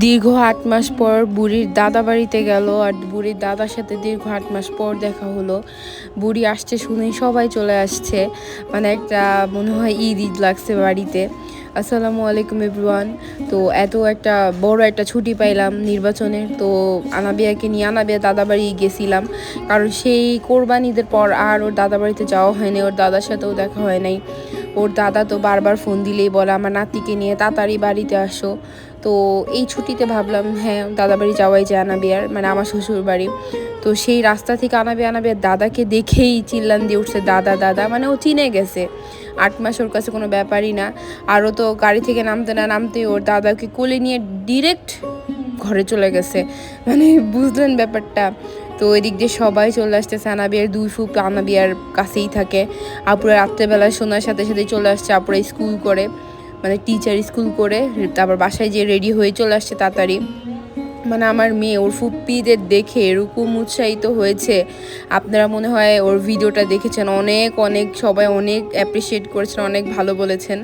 দীর্ঘ আট মাস পর বুড়ির দাদা বাড়িতে গেল আর বুড়ির দাদার সাথে দীর্ঘ আট মাস পর দেখা হলো। বুড়ি আসছে শুনেই সবাই চলে আসছে। মানে একটা মনে হয় ঈদ ঈদ লাগছে বাড়িতে। আসসালামু আলাইকুম এভরিওয়ান। তো এত একটা বড় একটা ছুটি পাইলাম নির্বাচনের। তো আনাবিয়াকে নিয়ে আনাবিয়া দাদা বাড়ি গেছিলাম। কারণ সেই কোরবানিদের পর আর ওর দাদা বাড়িতে যাওয়া হয়নি, ওর দাদার সাথেও দেখা হয় নাই। ওর দাদা তো বারবার ফোন দিলেই বলে, আমার নাতিকে নিয়ে তাড়াতাড়ি বাড়িতে আসো। তো এই ছুটিতে ভাবলাম হ্যাঁ দাদা বাড়ি যাওয়াই যায় আনাবিয়ার মানে আমার শ্বশুর বাড়ি তো সেই রাস্তা থেকে আনাবে আনাবিয়ার দাদাকে দেখেই চিল্লান দিয়ে উঠছে, দাদা দাদা। মানে ও চিনে গেছে। আট মাস ওর কাছে কোনো ব্যাপারই না। আরও তো গাড়ি থেকে নামতে না নামতে ওর দাদাকে কোলে নিয়ে ডিরেক্ট ঘরে চলে গেছে। মানে বুঝলেন ব্যাপারটা? তো এদিক দিয়ে সবাই চলে আসতেছে। আনাবিয়ার দুই ফুপ আনাবিয়ার কাছেই থাকে। আপুরা রাত্রেবেলা শোনার সাথে সাথে চলে আসছে, আপুরা স্কুল করে মানে টিচার স্কুল করে, তারপর বাসায় যে রেডি হয়ে চলে আসছে তাড়াতাড়ি। মানে আমার মেয়ে, ওর ফুপ্পিদের দেখে এরকম উৎসাহিত হয়েছে। আপনারা মনে হয় ওর ভিডিওটা দেখেছেন। অনেক অনেক, সবাই অনেক অ্যাপ্রিসিয়েট করেছেন, অনেক ভালো বলেছেন।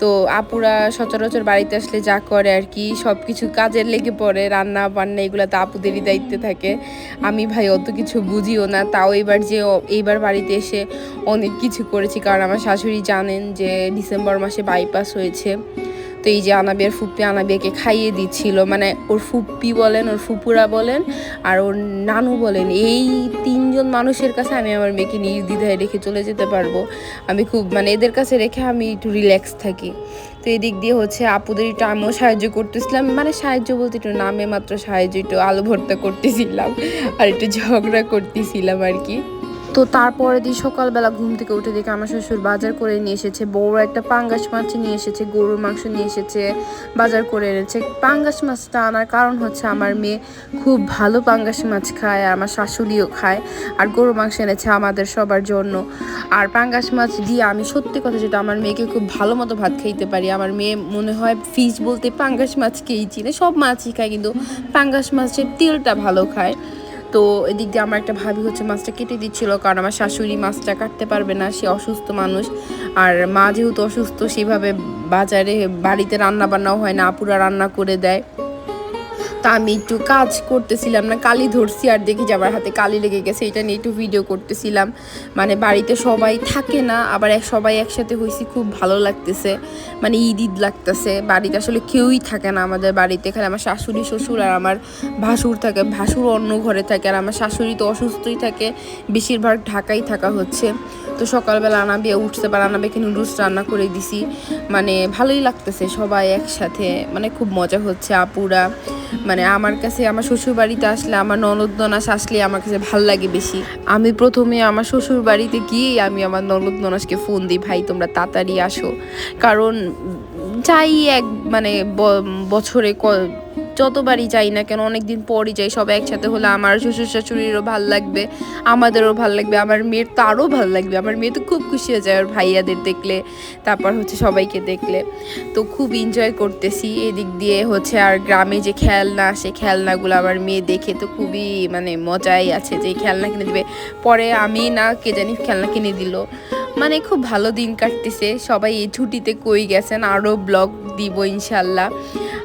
তো আপুরা সচরাচর বাড়িতে আসলে যা করে আর কি সব কিছু কাজের লেগে পড়ে, রান্না বান্না এগুলো তো আপুদেরই দায়িত্বে থাকে। আমি ভাই অত কিছু বুঝিও না, তাও এবার যে এইবার বাড়িতে এসে অনেক কিছু করেছি। কারণ আমার শাশুড়ি জানেন যে ডিসেম্বর মাসে বাইপাস হয়েছে। তো এই যে আনাবিয়ার ফুপ্পি আনাবিয়াকে খাইয়ে দিচ্ছিল। মানে ওর ফুপ্পি বলেন, ওর ফুপুরা বলেন আর ওর নানু বলেন, এই তিনজন মানুষের কাছে আমি আমার মেয়েকে নির্দ্বিধায় রেখে চলে যেতে পারব। আমি খুব মানে এদের কাছে রেখে আমি একটু রিল্যাক্স থাকি। তো এদিক দিয়ে হচ্ছে আপুদের একটু আমিও সাহায্য করতেছিলাম। মানে সাহায্য বলতে একটু নামে মাত্র সাহায্য, একটু আলো ভর্তা করতেছিলাম আর একটু ঝগড়া করতেছিলাম আর কি। তো তারপরে দিন সকালবেলা ঘুম থেকে উঠে দেখে আমার শ্বশুর বাজার করে নিয়ে এসেছে। বড় একটা পাঙ্গাস মাছ নিয়ে এসেছে, গরুর মাংস নিয়ে এসেছে, বাজার করে এনেছে। পাঙ্গাস মাছটা আনার কারণ হচ্ছে আমার মেয়ে খুব ভালো পাঙ্গাস মাছ খায়, আর আমার শাশুড়িও খায়, আর গরুর মাংস এনেছে আমাদের সবার জন্য। আর পাঙ্গাস মাছ দিয়ে আমি সত্যি কথা যেটা আমার মেয়েকে খুব ভালো মতো ভাত খাইতে পারি। আমার মেয়ে মনে হয় ফিশ বলতে পাঙ্গাস মাছকেই চিনে, সব মাছই খায়, কিন্তু পাঙ্গাস মাছের তেলটা ভালো খায়। তো এদিক দিয়ে আমার একটা ভাবি হচ্ছে মাছটা কেটে দিচ্ছিল, কারণ আমার শাশুড়ি মাছটা কাটতে পারবে না, সে অসুস্থ মানুষ। আর মা যেহেতু অসুস্থ, সেভাবে বাজারে, বাড়িতে রান্না বান্নাও হয় না, আপুরা রান্না করে দেয়। তা আমি একটু কাজ করতেছিলাম না, কালি ধরছি আর দেখি যে আমার হাতে কালি লেগে গেছে, এটা নিয়ে একটু ভিডিও করতেছিলাম। মানে বাড়িতে সবাই থাকে না, আবার এক সবাই একসাথে হয়েছি খুব ভালো লাগতেছে। মানে ঈদ ঈদ লাগতেছে, বাড়িতে আসলে কেউই থাকে না আমাদের বাড়িতে এখানে আমার শাশুড়ি, শ্বশুর আর আমার ভাসুর থাকে, ভাসুর অন্য ঘরে থাকে আর আমার শাশুড়ি তো অসুস্থই থাকে, বেশিরভাগ ঢাকাই থাকা হচ্ছে। তো সকালবেলা আনাবিয়া উঠতে পারে আনাবিয়াকে নুডলস রান্না করে দিছি। মানে ভালোই লাগতেছে সবাই একসাথে মানে খুব মজা হচ্ছে আপুরা। মানে আমার কাছে আমার শ্বশুর বাড়িতে আসলে, আমার ননদ ননাস আসলে আমার কাছে ভালো লাগে বেশি। আমি প্রথমে আমার শ্বশুর বাড়িতে গিয়েই আমি আমার ননদ ননাসকে ফোন দিই, ভাই, তোমরা তাড়াতাড়ি আসো। কারণ যাই এক মানে বছরে যতবারই যাই না কেন অনেক দিন পরই যাই, সবাই একসাথে হলে আমার শ্বশুর শাশুড়িরও ভালো লাগবে, আমাদেরও ভালো লাগবে, আমার মেয়ের তো আরও ভালো লাগবে, আমার মেয়ে তো খুব খুশি হয়ে যায় ওর ভাইয়াদের দেখলে, তারপর হচ্ছে সবাইকে দেখলে। তো খুব এনজয় করতেছি, এদিক দিয়ে হচ্ছে আর গ্রামে যে খেলনা, সে খেলনাগুলো আমার মেয়ে দেখে তো খুবই মানে মজাই আছে যে খেলনা কিনে দিবে। পরে আমি না, কে জানি খেলনা কিনে দিল। মানে খুব ভালো দিন কাটতেছে, সবাই এই ছুটিতে কই গেছেন, আরও ব্লগ দিব ইনশাল্লাহ।